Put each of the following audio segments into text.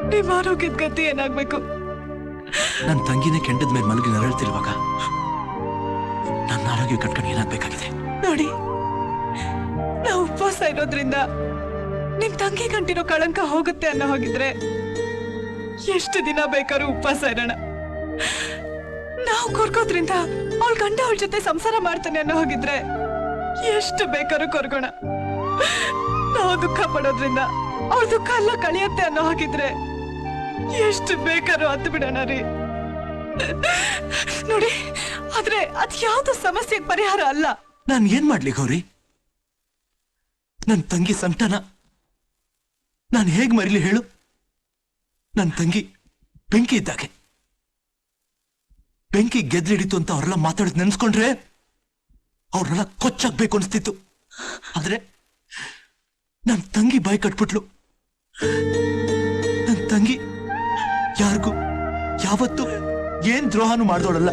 ಕೂತಿದ್ರೆ ನಿಮ್ ಆರೋಗ್ಯದ ಗತಿ ಏನಾಗ್ಬೇಕು? ನನ್ನ ತಂಗಿನ ಕೆಂಡದ ಮೇಲೆ ಮಲಗಿ ನರಳ್ತಿರುವಾಗ ನನ್ನ ಆರೋಗ್ಯ ಕಟ್ಕೊಂಡು ಏನಾಗ್ಬೇಕಾಗಿದೆ? ನೋಡಿ ನಾವು ಉಪವಾಸ ಇರೋದ್ರಿಂದ ನಿಮ್ ತಂಗಿ ಗಂಟಿರೋ ಕಳಂಕ ಹೋಗುತ್ತೆ ಅನ್ನೋ ಹೋಗಿದ್ರೆ ಎಷ್ಟು ದಿನ ಬೇಕಾದ್ರೂ ಉಪವಾಸ ಇರೋಣ. ನಾವು ಕೊರ್ಕೋದ್ರಿಂದ ಅವಳ ಗಂಡ ಅವಳ ಜೊತೆ ಸಂಸಾರ ಮಾಡ್ತಾನೆ ಅನ್ನೋ ಹೋಗಿದ್ರೆ ಎಷ್ಟು ಬೇಕಾದ್ರೂ ಕೊರ್ಗೋಣ. ನಾವು ದುಃಖ ಪಡೋದ್ರಿಂದ ಅವಳ ದುಃಖ ಎಲ್ಲ ಕಳಿಯತ್ತೆ ಅನ್ನೋ ಹಾಗಿದ್ರೆ ಎಷ್ಟು ಬೇಕಾದ್ರೂ ಹತ್ತು ಬಿಡೋಣ ರೀ. ನೋಡಿ, ಆದ್ರೆ ಅದ್ ಯಾವ್ದು ಸಮಸ್ಯೆಗೆ ಪರಿಹಾರ ಅಲ್ಲ. ನಾನು ಏನ್ ಮಾಡ್ಲಿ ಗೌರಿ? ನನ್ ತಂಗಿ ಸಂಕಟನ ನಾನು ಹೇಗ್ ಮರಿಲಿ ಹೇಳು? ನನ್ ತಂಗಿ ಬೆಂಕಿ ಇದ್ದಾಗೆ. ಬೆಂಕಿ ಗೆದ್ಲಿಡಿತು ಅಂತ ಅವ್ರೆಲ್ಲ ಮಾತಾಡಿದ್ ನೆನ್ಸ್ಕೊಂಡ್ರೆ ಅವ್ರನ್ನೆಲ್ಲ ಕೊಚ್ಚಾಕ್ಬೇಕು ಅನ್ಸ್ತಿತ್ತು. ಆದ್ರೆ ನನ್ ತಂಗಿ ಬಾಯಿ ಕಟ್ಬಿಟ್ಲು. ಯಾವತ್ತು ಏನ್ ದ್ರೋಹನು ಮಾಡ್ದೋಳಲ್ಲ.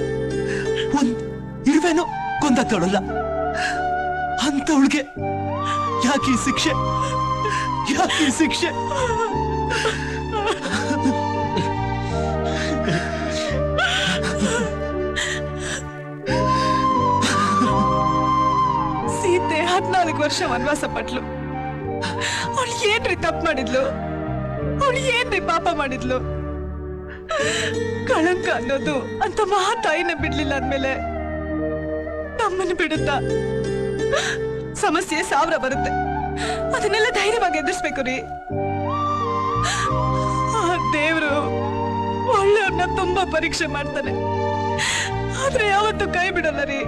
ಒಂದ್ ಇರುವೆನೋ ಅಂತ ಅಂತವಳಿಗೆ ಯಾಕೆ ಈ ಶಿಕ್ಷೆ? ಯಾಕೆ ಈ ಶಿಕ್ಷೆ? ಸೀತೆ ಹದ್ನಾಲ್ಕು ವರ್ಷ ವನವಾಸ ಪಟ್ಲು. ಅವಳು ಏನ್ರಿ ತಪ್ಪು ಮಾಡಿದ್ಲು? ಅವಳು ಏನ್ರಿ ಪಾಪ ಮಾಡಿದ್ಲು? ಕಳಂಕ ಅನ್ನೋದು ಅಂತ ಮಹಾ ತಾಯಿನ ಬಿಡ್ಲಿಲ್ಲ ಅಂದ್ಮೇಲೆ ನಮ್ಮನ್ನು ಬಿಡುತ್ತಾ? ಸಮಸ್ಯೆ ಸಾವಿರ ಬರುತ್ತೆ. ಅದನ್ನೆಲ್ಲ ಧೈರ್ಯವಾಗಿ ಎದುರಿಸ್ಬೇಕು ರೀ. ಆ ದೇವ್ರು ಒಳ್ಳೆಯವ್ರನ್ನ ತುಂಬಾ ಪರೀಕ್ಷೆ ಮಾಡ್ತಾನೆ. ಆದ್ರೆ ಯಾವತ್ತೂ ಕೈ ಬಿಡಲ್ಲ ರೀ.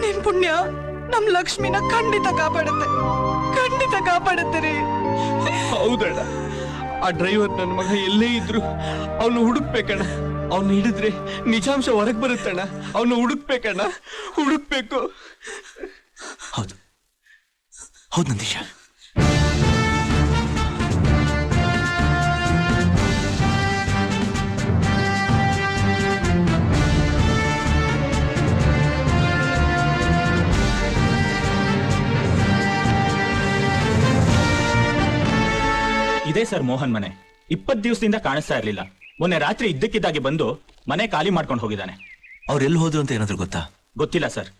ನಿನ್ ಪುಣ್ಯ ನಮ್ ಲಕ್ಷ್ಮಿನ ಖಂಡಿತ ಕಾಪಾಡುತ್ತೆ. ಖಂಡಿತ ಕಾಪಾಡುತ್ತೆ ರೀ. ಹೌದಣ್ಣ. ಆ ಡ್ರೈವರ್ ನನ್ನ ಮಗ ಎಲ್ಲೇ ಇದ್ರು ಅವನು ಹುಡುಕ್ಬೇಕಣ್ಣ. ಅವ್ನು ಹಿಡಿದ್ರೆ ನಿಜಾಂಶ ಹೊರಗೆ ಬರುತ್ತಣ್ಣ. ಅವನು ಹುಡುಕ್ಬೇಕಣ್ಣ. ಹುಡುಕ್ಬೇಕು. ಹೌದು. ಹೌದು ನಂದೀಶ. ಸರ್ ಮೋಹನ್ ಮನೆ. ಇಪ್ಪತ್ ದಿವಸದಿಂದ ಕಾಣಿಸ್ತಾ ಇರ್ಲಿಲ್ಲ. ಮೊನ್ನೆ ರಾತ್ರಿ ಇದ್ದಕ್ಕಿದ್ದಾಗೆ ಬಂದು ಮನೆ ಖಾಲಿ ಮಾಡ್ಕೊಂಡು ಹೋಗಿದ್ದಾನೆ. ಅವ್ರು ಎಲ್ಲಿ ಹೋದ್ರು ಅಂತ ಏನಾದ್ರು ಗೊತ್ತಾ? ಗೊತ್ತಿಲ್ಲ ಸರ್.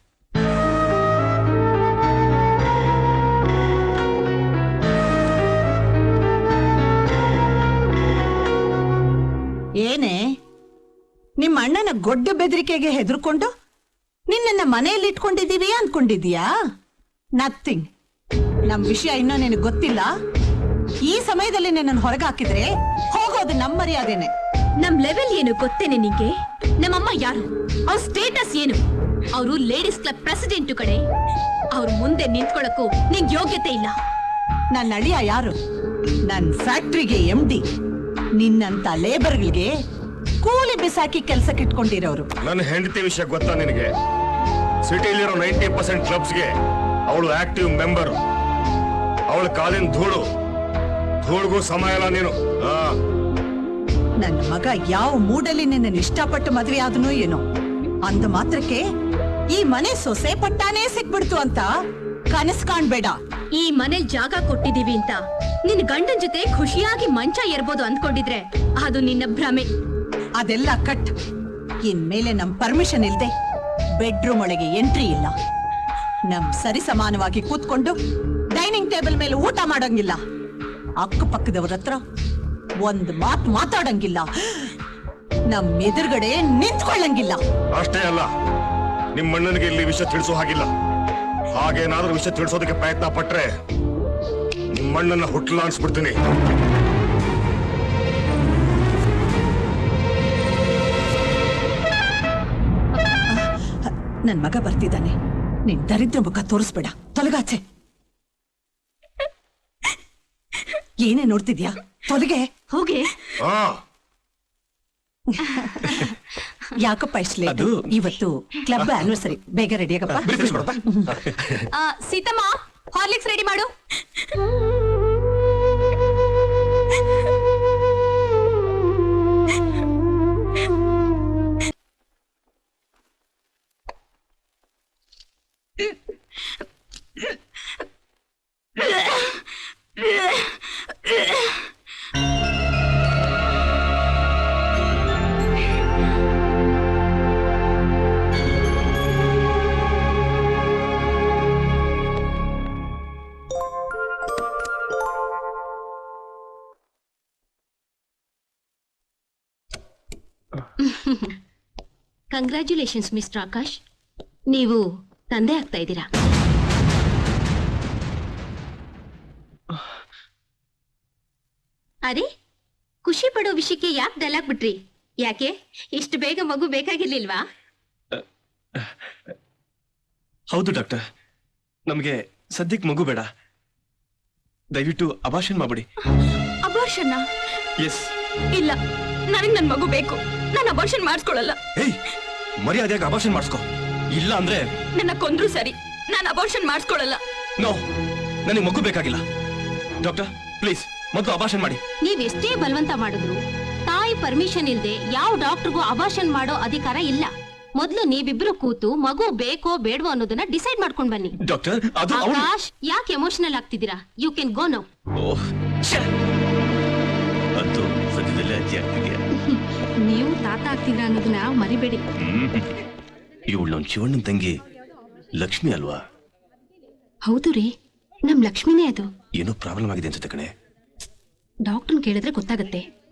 ಏನೇ? ನಿಮ್ಮ ಅಣ್ಣನ ಗೊಡ್ಡ ಬೆದರಿಕೆಗೆ ಹೆದರ್ಕೊಂಡು ನಿನ್ನ ಮನೆಯಲ್ಲಿ ಇಟ್ಕೊಂಡಿದ್ದೀವಿ ಅನ್ಕೊಂಡಿದೀಯಾ ನಥಿಂಗ್ ನಮ್ ವಿಷಯ ಇನ್ನೂ ನಿನಗೆ ಗೊತ್ತಿಲ್ಲ? ಈ ಸಮಯದಲ್ಲಿ ನನ್ನ ಹೊರಗೆ ಹಾಕಿದ್ರೆ ಹೋಗೋದು ನಮ್ಮ ಮರ್ಯಾದೆನೆ. ನಮ್ ಲೆವೆಲ್ ಏನು ಗೊತ್ತೇನೆ ನಿಂಗೆ? ನಮ್ಮಮ್ಮ ಯಾರು? ಅವ್ರ ಸ್ಟೇಟಸ್ ಏನು? ಅವರು ಲೇಡೀಸ್ ಕ್ಲಬ್ ಪ್ರೆಸಿಡೆಂಟ್ ಕಡೆ ಅವ್ರ ಮುಂದೆ ನಿಂತ್ಕೊಳ್ಳಕ್ಕೂ ನಿಂಗ್ ಯೋಗ್ಯತೆ ಇಲ್ಲ. ನನ್ನ ಅಳಿಯ ಯಾರು? ನನ್ ಫ್ಯಾಕ್ಟ್ರಿಗೆ ಎಂ ಡಿ ನಿನ್ನಂತ ಲೇಬರ್ಗಳಿಗೆ ಕೂಲಿ ಬಿಸಾಕಿ ಕೆಲ್ಸಕ್ಕೆ ಇಟ್ಕೊಂಡಿರೋರು. ನನ್ನ ಹೆಂಡತಿ ವಿಷಯ ಗೊತ್ತಾ ನಿನಗೆ? ಸಿಟಿಲಿರೋ ನೈಂಟಿ ಪರ್ಸೆಂಟ್ ಕ್ಲಬ್ಸ್ಗೆ ಅವಳು ಆಕ್ಟಿವ್ ಮೆಂಬರ್ ಅವಳ ಕಾಲಿನ ಧೂಳು. ಧೂಳಿಗೂ ಸಮಯ ಇಲ್ಲ ನೀನು. ಆ, ನನ್ನ ಮಗ ಯಾವ ಮೂಡಲ್ಲಿ ನಿನ್ನ ಇಷ್ಟಪಟ್ಟು ಮದ್ವೆ ಆದನೋ ಏನೋ. ಅಂದ ಮಾತ್ರಕ್ಕೆ ಈ ಮನೆ ಸೊಸೆ ಪಟ್ಟಾನೇ ಸಿಕ್ಬಿಡ್ತು ಅಂತ ಕನಸ್ ಕಾಣ್ಬೇಡ. ಈ ಮನೆ ಜಾಗ ಕೊಟ್ಟಿದೀವಿ ಅಂತ. ನಿನ್ ಗಂಡನ್ ಜೊತೆ ಖುಷಿಯಾಗಿ ಮಂಚ ಏರ್ಬೋದು ಅಂದ್ಕೊಂಡಿದ್ರೆ ಅದು ನಿನ್ನ ಭ್ರಮೆ. ಅದೆಲ್ಲ ಕಟ್. ಇನ್ಮೇಲೆ ನಮ್ ಪರ್ಮಿಷನ್ ಇಲ್ದೆ ಬೆಡ್ರೂಮ್ ಒಳಗೆ ಎಂಟ್ರಿ ಇಲ್ಲ. ನಮ್ ಸರಿ ಸಮಾನವಾಗಿ ಕೂತ್ಕೊಂಡು ಡೈನಿಂಗ್ ಟೇಬಲ್ ಮೇಲೆ ಊಟ ಮಾಡಂಗಿಲ್ಲ. ಅಕ್ಕಪಕ್ಕದವ್ರ ಹತ್ರ ಒಂದ್ ಮಾತ್ ಮಾತಾಡಂಗಿಲ್ಲ. ನಮ್ ಎದುರುಗಡೆ ನಿಂತ್ಕೊಳ್ಳಂಗಿಲ್ಲ. ಅಷ್ಟೇ ಅಲ್ಲ ನಿಮ್ಮ ಅಣ್ಣನಿಗೆ ಇಲ್ಲಿ ವಿಷಯ ತಿಳಿಸೋ ಹಾಗಿಲ್ಲ. ಹಾಗೇನಾದ್ರೂ ವಿಷಯ ತಿಳಿಸೋದಕ್ಕೆ ಪ್ರಯತ್ನ ಪಟ್ರೆ ನಿಮ್ಮಣ್ಣನ ಹುಟ್ಲ ಅನ್ಸ್ಬಿಡ್ತೀನಿ. ನನ್ ಮಗ ಬರ್ತಿದ್ದಾನೆ. ನಿನ್ ದರಿದ್ರ ಮುಖ ತೋರಿಸ್ಬೇಡ. ತೊಲಗಾಚೆ. ಏನೇ ನೋಡ್ತಿದ್ಯಾ? ತೊಲಗೆ. ಹೋಗಿ. ಆ. ಯಾಕಪ್ಪ ಇಷ್ಟಲೇ ಅದು- ಇವತ್ತು ಕ್ಲಬ್ ಆನಿವರ್ಸರಿ ಬೇಗ ರೆಡಿ ಆಗಪ್ಪ. ಆ, ಸೀತಮ್ಮ ಹಾರ್ಲಿಕ್ಸ್ ರೆಡಿ ಮಾಡು. ಕಂಗ್ರ್ಯಾಚುಲೇಷನ್ಸ್ ಮಿಸ್ಟರ್ ಆಕಾಶ್ ನೀವು ತಂದೆ ಆಗ್ತಾ ಇದ್ದೀರಾ? ಅರೆ ಖುಷಿ ಪಡೋ ವಿಷಯಕ್ಕೆ ಯಾಕೆ ಡೈಲಾಗ್ ಬಿಟ್ರಿ? ಯಾಕೆ? ಇಷ್ಟು ಬೇಗ ಮಗು ಬೇಕಾಗಿರ್ಲಿಲ್ವಾ? ಹೌದು ಡಾಕ್ಟರ್. ನಮಗೆ ಸದ್ಯಕ್ಕೆ ಮಗು ಬೇಡ. ದಯವಿಟ್ಟು ಅಭಾಷಣ ಮಾಡ್ಬಿಡಿ. ಅಭಾಷಣ ಎಸ್. ಇಲ್ಲ. ನನಗೆ ನನ್ನ ಮಗು ಬೇಕು. ನಾನು ಅಬಾರ್ಷನ್ ಮಾಡಿಸ್ಕೊಳ್ಳಲ್ಲ. ಏಯ್ ಮರ್ಯಾದೆಗೆ ಅಭಾಷಣ ಮಾಡಿಸ್ಕೊ. ಇಲ್ಲ ಅಂದ್ರೆ ನನ್ನ ಕೊಂದ್ರು ಸರಿ. ನಾನು ಅಬಾರ್ಷನ್ ಮಾಡಿಸ್ಕೊಳ್ಳಲ್ಲ. ನೋ ನನಗೆ ಮಗು ಬೇಕಾಗಿಲ್ಲ. ಡಾಕ್ಟರ್ ಪ್ಲೀಸ್ ಮೊದಲು ಅಬಾರ್ಷನ್ ಮಾಡಿ. ನೀವೆಷ್ಟೇ ಬಲವಂತ ಮಾಡಿದ್ರು ತಾಯಿ ಪರ್ಮಿಷನ್ ಇಲ್ದೆ ಯಾವ ಡಾಕ್ಟರ್ಗೂ ಅಬಾರ್ಷನ್ ಮಾಡೋ ಅಧಿಕಾರ ಇಲ್ಲ. ಮೊದ್ಲು ನೀವಿಬ್ರು ಕೂತು ಮಗು ಬೇಕೋ ಬೇಡವೋ ಅನ್ನೋದನ್ನ ಡಿಸೈಡ್ ಮಾಡ್ಕೊಂಡ್ ಬನ್ನಿ. ಡಾಕ್ಟರ್ ಅದು ಅವಳು ಆಕಾಶ್ ಯಾಕೆ ಎಮೋಷನಲ್ ಆಗ್ತಿದ್ದೀರಾ? You can go now oh ಅಂತೂ ಸದ್ಯದಲ್ಲೇ ಅಜ್ಜಿ ಆಗ್ತಿದ್ಯಾ? ನೀವು ತಾತ ಆಗ್ತೀರಾ ಅನ್ನೋದನ್ನ ಮರಿಬೇಡಿ. ಇವಳು ನಮ್ ಶಿವಣ್ಣನ ತಂಗಿ ಲಕ್ಷ್ಮಿ ಅಲ್ವಾ? ಹೌದು ರೀ ನಮ್ ಲಕ್ಷ್ಮಿನೇ ಅದು. ಏನೋ ಪ್ರಾಬ್ಲಮ್ ಆಗಿದೆ ಅನ್ಸುತ್ತೆ ಕಣೆ. ಡಾಕ್ಟರ್ ಕೇಳಿದ್ರೆ ಗೊತ್ತಾಗತ್ತೆ.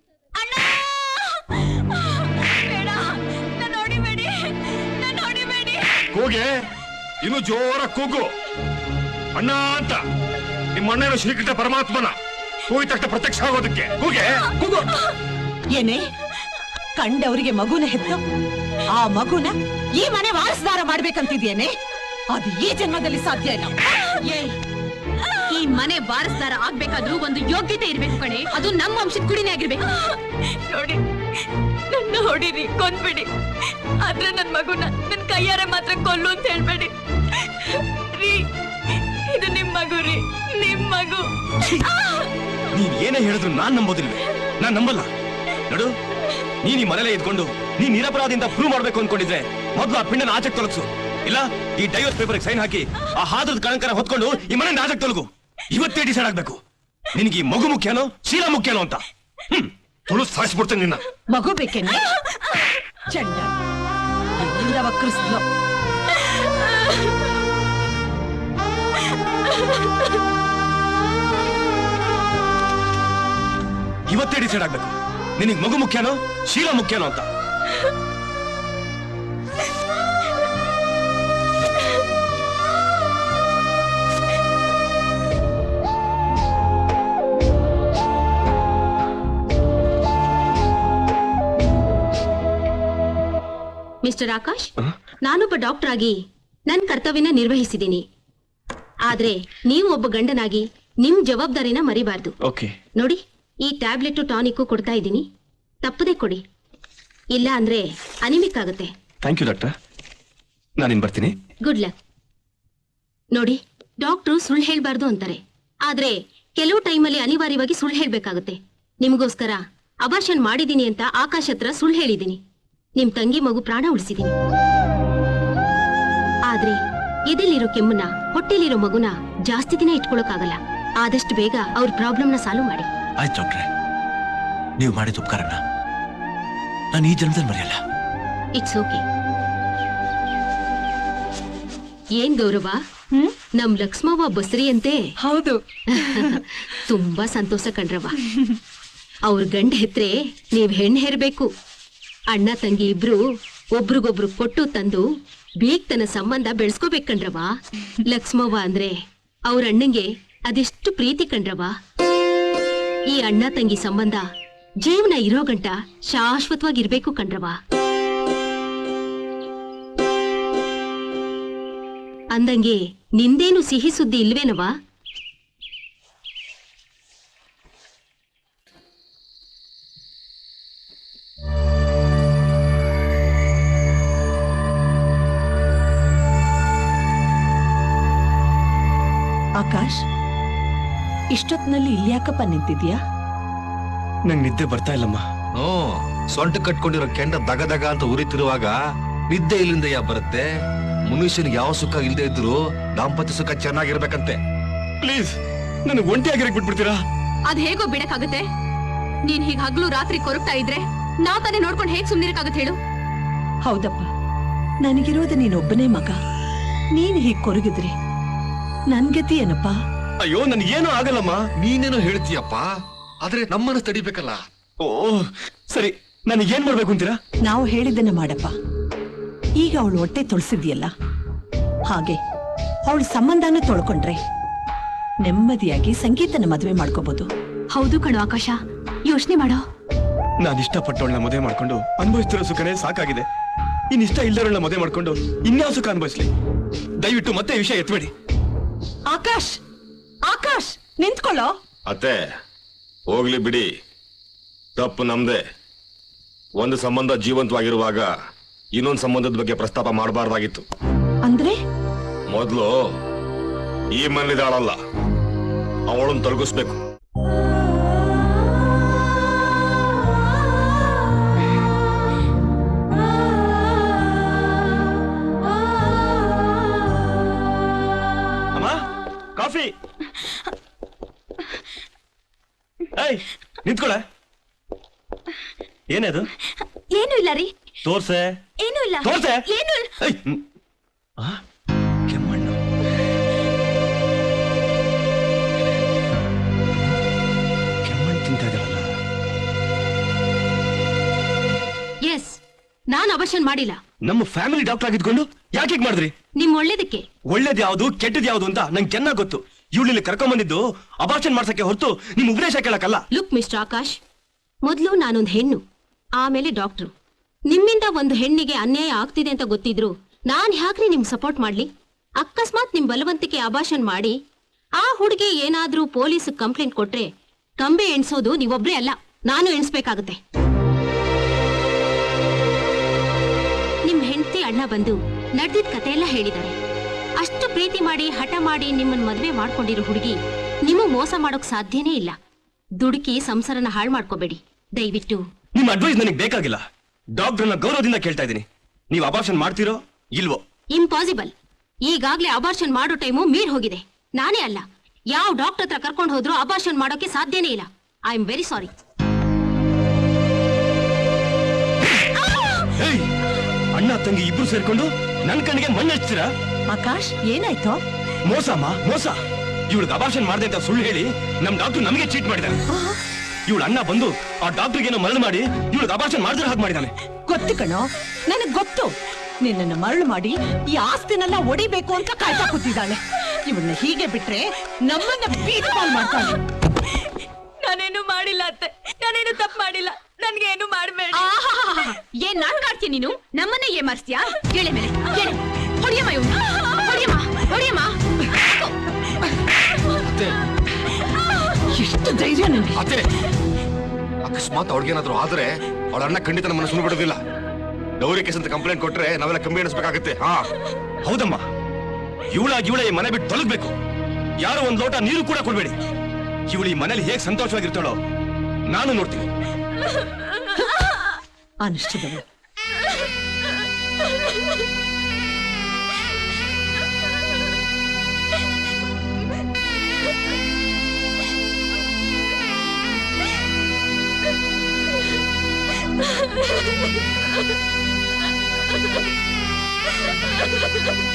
ಕೂಗೆ ಇನ್ನು ಜೋರ ಕೂಗು. ಅಣ್ಣ ಅಂತ ನಿಮ್ಮ ಅಣ್ಣನ ಶ್ರೀಕೃಷ್ಣ ಪರಮಾತ್ಮನ. ತಕ್ಷಣ ಪ್ರತ್ಯಕ್ಷ ಆಗೋದಕ್ಕೆ. ಕೂಗೆ ಕೂಗು. ಏನೇ? ಕಂಡವರಿಗೆ ಮಗುನ ಹೆತ್ತು. ಆ ಮಗುನ ಈ ಮನೆ ವಾರಸದಾರ ಮಾಡ್ಬೇಕಂತಿದ್ಯೇನೆ ಅದು ಈ ಜನ್ಮದಲ್ಲಿ ಸಾಧ್ಯ ಇಲ್ಲ. ಈ ಮನೆ ವಾರಸದಾರ ಆಗ್ಬೇಕಾದ್ರೂ ಒಂದು ಯೋಗ್ಯತೆ ಇರ್ಬೇಕು ಕಣೆ. ಅದು ನಮ್ಮ ವಂಶದ ಕುಡಿನೇ ಆಗಿರ್ಬೇಕು. ನೋಡಿ ನನ್ನ ಹೊಡಿರಿ ಕೊಂದ್ಬಿಡಿ. ಆದ್ರೆ ನನ್ನ ಮಗುನ ನನ್ನ ಕೈಯಾರೆ ಮಾತ್ರ ಕೊಲ್ಲು ಅಂತ ಹೇಳ್ಬೇಡಿ. ರೀ ಇದು ನಿಮ್ ಮಗು ರೀ ನಿಮ್ ಮಗು. ನೀನ್ ಏನೇ ಹೇಳಿದ್ರು ನಾನ್ ನಂಬೋದಿಲ್ವೇ? ನಾನ್ ನಂಬಲ್ಲ. ನೋಡು ನೀನ್ ಈ ಮನೇಲೆ ಇದ್ಕೊಂಡು ನೀ ನಿರಪರಾಧಿಂದ ಪ್ರೂವ್ ಮಾಡ್ಬೇಕು ಅನ್ಕೊಂಡಿದ್ರೆ ಮೊದ್ಲು ಆ ಪಿಂಡನ ಆಚೆಗೆ ತೊಲಗಿಸು. ಇಲ್ಲ ಈ ಡೈವರ್ಸ್ ಪೇಪರ್ ಸೈನ್ ಹಾಕಿ ಆ ಹಾದದ ಕಳಂಕರ ಹೊತ್ಕೊಂಡು ಈ ಮನೆ ಆಚೆಗೆ ತೊಲಗು. ಇವತ್ತೇ ಡಿಸೈಡ್ ಆಗ್ಬೇಕು. ನಿನಗೆ ಈ ಮಗು ಮುಖ್ಯನೋ ಶೀಲ ಮುಖ್ಯನೋ ಅಂತ. ಹ್ಮ್ ತುಳು ಸಾಯಿಸ್ಬಿಡ್ತೇನೆ ನಿನ್ನ. ಮಗು ಬೇಕೇನೆ? ಚಂಡ. ಎಲ್ಲಿಂದ? ಇವತ್ತೇ ಡಿಸೈಡ್ ಆಗ್ಬೇಕು. ನಿನಗೆ ಮಗು ಮುಖ್ಯನೋ ಶೀಲ ಮುಖ್ಯನೋ ಅಂತ? ಮಿಸ್ಟರ್ ಆಕಾಶ್ ನಾನೊಬ್ಬ ಡಾಕ್ಟರ್ ಆಗಿ ನನ್ನ ಕರ್ತವ್ಯನ ನಿರ್ವಹಿಸಿದ್ದೀನಿ. ಆದ್ರೆ ನೀವು ಒಬ್ಬ ಗಂಡನಾಗಿ ನಿಮ್ ಜವಾಬ್ದಾರಿನ ಮರಿಬಾರ್ದು. ಓಕೆ ನೋಡಿ. ಈ ಟ್ಯಾಬ್ಲೆಟ್ ಟಾನಿಕ್ಕು ಕೊಡ್ತಾ ಇದ್ದೀನಿ. ತಪ್ಪದೆ ಕೊಡಿ. ಇಲ್ಲ ಅಂದ್ರೆ ಅನಿಮಿಕ್ ಆಗುತ್ತೆ ಥ್ಯಾಂಕ್ ಯು ಡಾಕ್ಟರ್ ನಾನಿನ್ ಬರ್ತೀನಿ. ಗುಡ್ ಲಕ್ ನೋಡಿ ಡಾಕ್ಟ್ರು ಸುಳ್ಳು ಹೇಳ್ಬಾರ್ದು ಅಂತಾರೆ. ಆದ್ರೆ ಕೆಲವು ಟೈಮಲ್ಲಿ ಅನಿವಾರ್ಯವಾಗಿ ಸುಳ್ಳು ಹೇಳ್ಬೇಕಾಗುತ್ತೆ. ನಿಮಗೋಸ್ಕರ ಅಬಾರ್ಷನ್ ಮಾಡಿದೀನಿ ಅಂತ ಆಕಾಶ್ ಹತ್ರ ಸುಳ್ಳು ಹೇಳಿದೀನಿ ನಿಮ್ ತಂಗಿ ಮಗು ಪ್ರಾಣ ಉಳಿಸಿದೀನಿ ಆದ್ರೆ ಎದೆಲಿರೋ ಕೆಮ್ಮನ್ನ ಹೊಟ್ಟೆಲಿರೋ ಮಗುನ ಜಾಸ್ತಿ ದಿನ ಇಟ್ಕೊಳಕ್ಕಾಗಲ್ಲ. ಆದಷ್ಟು ಬೇಗ ಅವ್ರ ಪ್ರಾಬ್ಲಮ್ನ ಸಾಲ್ವ್ ಮಾಡಿ. ಆಯ್ತು ಡಾಕ್ಟ್ರೆ. ನೀವು ಮಾಡಿದ ಉಪಕಾರನ ನಾನು ಈ ಜನ್ಮದಲ್ಲಿ ಮರೆಯಲ್ಲ. ಇಟ್ಸ್ ಓಕೆ ಏನ್ ಗೌರವ? ನಮ್ ಲಕ್ಷ್ಮವ್ವ ಬಸ್ರಿ ಅಂತೆ. ಹೌದು. ತುಂಬಾ ಸಂತೋಷ ಕಂಡ್ರವ್ವ ಅವ್ರ ಗಂಡ ಹೆತ್ರೆ ನೀವ್ ಹೆಣ್ಣು ಹೇರ್ಬೇಕು. ಅಣ್ಣ ತಂಗಿ ಇಬ್ರು ಒಬ್ರಿಗೊಬ್ರು ಕೊಟ್ಟು ತಂದು ಬೀಗ್ತನ ಸಂಬಂಧ ಬೆಳೆಸ್ಕೋಬೇಕು ಕಣ್ರವ್ವ. ಲಕ್ಷ್ಮವ್ವ ಅಂದ್ರೆ ಅವ್ರ ಅಣ್ಣಂಗೆ ಅದೆಷ್ಟು ಪ್ರೀತಿ ಕಣ್ರವ್ವ. ಈ ಅಣ್ಣ ತಂಗಿ ಸಂಬಂಧ ಜೀವನ ಇರೋ ಗಂಟ ಶಾಶ್ವತವಾಗಿರ್ಬೇಕು ಕಣ್ರವ ಅಂದಂಗೆ ನಿಂದೇನು ಸಿಹಿ ಸುದ್ದಿ ಇಲ್ವೇನವಾ ಆಕಾಶ್? ಇಷ್ಟೊತ್ತಿನಲ್ಲಿ ಇಲ್ಯಾಕಪ್ಪ ನಿಂತಿದ್ಯಾ? ನಂಗೆ ನಿದ್ದೆ ಬರ್ತಾ ಇಲ್ಲಮ್ಮ. ಓ ಸೊಂಟ ಕಟ್ಕೊಂಡಿರೋ ಕೆಂಡ ದಗ ದಗ ಅಂತ ಉರಿತಿರುವಾಗ ನಿದ್ದೆ ಇಲ್ಲಿಂದ ಯಾ ಬರುತ್ತೆ? ಮನುಷ್ಯನಿಗೆ ಯಾವ ಸುಖ ಇಲ್ಲದೆ ಇದ್ರು ದಾಂಪತ್ಯ ಸುಖ ಚೆನ್ನಾಗಿರ್ಬೇಕಂತೆ. ಪ್ಲೀಸ್ ನನಗೆ ಒಂಟಿಯಾಗಿರಕ್ ಬಿಟ್ಬಿಡ್ತೀರಾ? ಅದ್ ಹೇಗೋ ಬಿಡಕ್ಕಾಗತ್ತೆ? ನೀನ್ ಹೀಗ್ ಹಗ್ಲು ರಾತ್ರಿ ಕೊರಗ್ತಾ ಇದ್ರೆ ನಾ ತಾನೇ ನೋಡ್ಕೊಂಡು ಹೇಗ್ ಸುಮ್ನಿರಕ್ಕಾಗತ್ತೆ ಹೇಳು? ಹೌದಪ್ಪ ನನಗಿರೋದು ನೀನೊಬ್ಬನೇ ಮಗ. ನೀನ್ ಹೀಗ್ ಕೊರಗಿದ್ರೆ ನನ್ ಗತಿ ಏನಪ್ಪ? ಅಯ್ಯೋ ನನ್ಗೇನು ಆಗಲ್ಲಮ್ಮ. ನೀನೇನೋ ಹೇಳ್ತೀಯಪ್ಪ ಆದ್ರೆ ನಮ್ಮನ್ನ ತಡಿಬೇಕಲ್ಲ. ಓ ಸರಿ ನನಗೆ ಏನ್ ಮಾಡ್ಬೇಕು ಅಂತೀರಾ? ನಾವು ಹೇಳಿದ್ದನ್ನ ಮಾಡಪ್ಪ. ಈಗ ಅವಳು ಹೊಟ್ಟೆ ತೊಳ್ಸಿದ್ಯಲ್ಲ? ಹಾಗೆ ಅವಳು ಸಂಬಂಧನ ತೊಳ್ಕೊಂಡ್ರೆ ನೆಮ್ಮದಿಯಾಗಿ ಸಂಗೀತನ ಮದುವೆ ಮಾಡ್ಕೋಬಹುದು ಹೌದು ಕಣೋ ಆಕಾಶ ಯೋಚನೆ ಮಾಡೋ. ನಾನು ಇಷ್ಟಪಟ್ಟವಳನ್ನ ಮದುವೆ ಮಾಡ್ಕೊಂಡು ಅನುಭವಿಸ್ತಿರೋ ಸುಖನೇ ಸಾಕಾಗಿದೆ. ಇನ್ ಇಷ್ಟ ಇಲ್ದವಳನ್ನ ಮದುವೆ ಮಾಡ್ಕೊಂಡು ಇನ್ಯಾವ ಸುಖ ಅನುಭವಿಸ್ಲಿ. ದಯವಿಟ್ಟು ಮತ್ತೆ ಈ ವಿಷಯ ಎತ್ಬೇಡಿ. ಆಕಾಶ್! ಆಕಾಶ್ ನಿಂತ್ಕೊಳ್ಳೋ. ಅತ್ತೆ ಹೋಗ್ಲಿ ಬಿಡಿ. ತಪ್ಪು ನಮ್ದೆ. ಒಂದು ಸಂಬಂಧ ಜೀವಂತವಾಗಿರುವಾಗ ಇನ್ನೊಂದು ಸಂಬಂಧದ ಬಗ್ಗೆ ಪ್ರಸ್ತಾಪ ಮಾಡಬಾರ್ದಾಗಿತ್ತು. ಅಂದ್ರೆ? ಮೊದಲು ಈ ಮನೇಲಿದಾಳಲ್ಲ ಅವಳನ್ನು ತೊಲಗಿಸ್ಬೇಕು. ಏಯ್ ನಿಂತ್ಕೊಳ ಏನದು ಏನು ಇಲ್ಲ ರೀ. ತೋರ್ಸೆ. ಏನು ಇಲ್ಲ. ತೋರ್ಸೆ. ಏನು ಇಲ್ಲ. ಏಯ್, ಹ್ಮ್. ಆ? ಕೆಮ್ಮಣ್ಣು. ಕೆಮ್ಮಣ್ಣು ತಿಂತಾ ಇದ್ದಾಳಲ್ಲ? ಎಸ್ ನಾನ್ ಅಬರ್ಷನ್ ಮಾಡಿಲ್ಲ. ನಮ್ಮ ಫ್ಯಾಮಿಲಿ ಡಾಕ್ಟರ್ ಆಗಿದ್ಕೊಂಡು ಯಾಕೆ ಮಾಡಿದ್ರಿ? ನಿಮ್ ಒಳ್ಳೇದಕ್ಕೆ. ಒಳ್ಳೇದ್ ಯಾವ್ದು ಕೆಟ್ಟದ್ ಯಾವ್ದು ಅಂತ ನಂಗೆ ಚೆನ್ನಾಗ್ ಗೊತ್ತು. ಇವಳಿಲ್ಲಿ ಕರ್ಕೊಂಡ್ ಬಂದಿದ್ದು ಅಬಾಷನ್ ಮಾಡ್ಸಕ್ಕೆ ಹೊರತು ನಿಮ್ ಉಪದೇಶ ಕೇಳಕ್ಕಲ್ಲ. ಲುಕ್ ಮಿಸ್ಟರ್ ಆಕಾಶ್ ಮೊದಲು ನಾನೊಂದ್ ಹೆಣ್ಣು ಆಮೇಲೆ ಡಾಕ್ಟ್ರು ನಿಮ್ಮಿಂದ ಒಂದು ಹೆಣ್ಣಿಗೆ ಅನ್ಯಾಯ ಆಗ್ತಿದೆ ಅಂತ ಗೊತ್ತಿದ್ರು ನಾನ್ ಹ್ಯಾಕ್ರಿ ನಿಮ್ ಸಪೋರ್ಟ್ ಮಾಡ್ಲಿ? ಅಕಸ್ಮಾತ್ ನಿಮ್ ಬಲವಂತಿಕೆ ಅಭಾಷಣ್ ಮಾಡಿ ಆ ಹುಡುಗಿ ಏನಾದ್ರೂ ಪೊಲೀಸ್ ಕಂಪ್ಲೇಂಟ್ ಕೊಟ್ರೆ ಕಂಬೆ ಎಣ್ಸೋದು ನೀವೊಬ್ರೇ ಅಲ್ಲ ನಾನು ಎಣ್ಸ್ಬೇಕಾಗತ್ತೆ. ಬಂದು ನಡೆದಿದ್ದ ಕತೆ ಎಲ್ಲ ಹೇಳಿದ್ದಾರೆ. ಅಷ್ಟು ಪ್ರೀತಿ ಮಾಡಿ ಹಠ ಮಾಡಿ ನಿಮ್ಮನ್ನ ಮದುವೆ ಮಾಡ್ಕೊಂಡಿರೋ ಹುಡುಗಿ ನಿಮ್ಮ ಮೋಸ ಮಾಡೋಕ್ ಸಾಧ್ಯನೇ ಇಲ್ಲ. ದುಡುಕಿ ಸಂಸಾರನ ಹಾಳು ಮಾಡ್ಕೋಬೇಡಿ. ದಯವಿಟ್ಟು. ನಿಮ್ಮ ಅಡ್ವೈಸ್ ನನಗೆ ಬೇಕಾಗಿಲ್ಲ. ಡಾಕ್ಟರ್ನ ಗೌರವದಿಂದ ಕೇಳ್ತಾ ಇದ್ದೀನಿ. ನೀವು ಅಬಾರ್ಷನ್ ಮಾಡ್ತೀರೋ ಇಲ್ವೋ? ಇಂಪಾಸಿಬಲ್ ಈಗಾಗ್ಲೇ ಅಬಾರ್ಷನ್ ಮಾಡೋ ಟೈಮು ಮೀರ್ ಹೋಗಿದೆ. ನಾನೇ ಅಲ್ಲ. ಯಾವ ಡಾಕ್ಟರ್ ಹತ್ರ ಕರ್ಕೊಂಡು ಹೋದ್ರು ಅಬಾರ್ಷನ್ ಮಾಡೋಕೆ ಸಾಧ್ಯನೇ ಇಲ್ಲ. ಐ ಆಮ್ ವೆರಿ ಸಾರಿ ಅಣ್ಣ ತಂಗಿ ಇಬ್ರು ಸೇರ್ಕೊಂಡು ನನ್ ಕಣ್ಣಿಗೆ ಮಣ್ಣು ಹಚ್ತೀರಾ ಆಕಾಶ್ ಏನಾಯ್ತು? ಮೋಸ ಅಮ್ಮ ಮೋಸ. ಇವಳಿಗೆ ಅಭಾಷಣ ಮಾಡ್ದೆ ಅಂತ ಸುಳ್ಳು ಹೇಳಿ ನಮ್ ಡಾಕ್ಟರ್ ನಮಗೆ ಚೀಟ್ ಮಾಡಿದಾನೆ ಇವಳ ಅಣ್ಣ ಬಂದು ಆ ಡಾಕ್ಟರ್ಗೆ ಏನೋ ಮರಳು ಮಾಡಿ ಇವಳಿಗೆ ಅಭಾಷಣ ಮಾಡಿದ್ರೆ ಹಾಗೆ ಮಾಡಿದಾನೆ. ಗೊತ್ತು ಕಣೋ ನನಗ್ ಗೊತ್ತು. ನಿನ್ನನ್ನು ಮರಳು ಮಾಡಿ ಈ ಆಸ್ತಿನೆಲ್ಲ ಒಡಿಬೇಕು ಅಂತ ಕಾಯ್ತಾ ಕೂತಿದ್ದಾಳೆ. ಇವಳನ್ನ ಹೀಗೆ ಬಿಟ್ರೆ ನಮ್ಮನ್ನ ಬೀದಿ ಕಾಲ್ ಮಾಡ್ತಾಳೆ. ನಾನೇನು ಮಾಡಿಲ್ಲ ಅತ್ತೆ. ನಾನೇನು ತಪ್ಪು ಮಾಡಿಲ್ಲ. ನನ್ಗೆ ಏನು ಮಾಡಬೇಡಿ ಏನ್ ನಾಟಕ ಆಡ್ತೀನಿ ನೀನು? ನಮ್ಮನ್ನೇ ಏನ್ ಮಾಡಿಸ್ತೀಯಾ ಹೇಳಿ ಮೇಲೆ ಹೊಡಿಯಮ್ಮ ಇವ್ನು. ಹೊಡಿಯಮ್ಮ ಹೊಡಿಯಮ್ಮ. ಎಷ್ಟು ಧೈರ್ಯ ನಿನ್ಗೆ ಅತ್ತೆ. ಅಕಸ್ಮಾತ್ ಅವ್ಳಿಗೇನಾದ್ರೂ ಆದ್ರೆ ಅವಳ ಅಣ್ಣ ಖಂಡಿತ ನಮ್ಮನ್ನ ಸುಮ್ಮನೆ ಬಿಡೋದಿಲ್ಲ ಗೌರಿ ಕೇಸ್ ಅಂತ ಕಂಪ್ಲೇಂಟ್ ಕೊಟ್ರೆ ನಾವೆಲ್ಲ ಕಂಬಿ ಎಣಿಸ್ಬೇಕಾಗತ್ತೆ. ಹಾ. ಹೌದಮ್ಮ. ಇವಳಾಗಿ ಇವಳ ಈ ಮನೆ ಬಿಟ್ಟು ತೊಲಗ್ಬೇಕು ಯಾರೋ ಒಂದ್ ಲೋಟ ನೀರು ಕೂಡ ಕೊಡ್ಬೇಡಿ. ಇವಳು ಈ ಮನೇಲಿ ಹೇಗೆ ಸಂತೋಷವಾಗಿರ್ತಾಳೋ ನಾನು ನೋಡ್ತೀನಿ. അനിശ്ചിതവും Ha ha ha ha!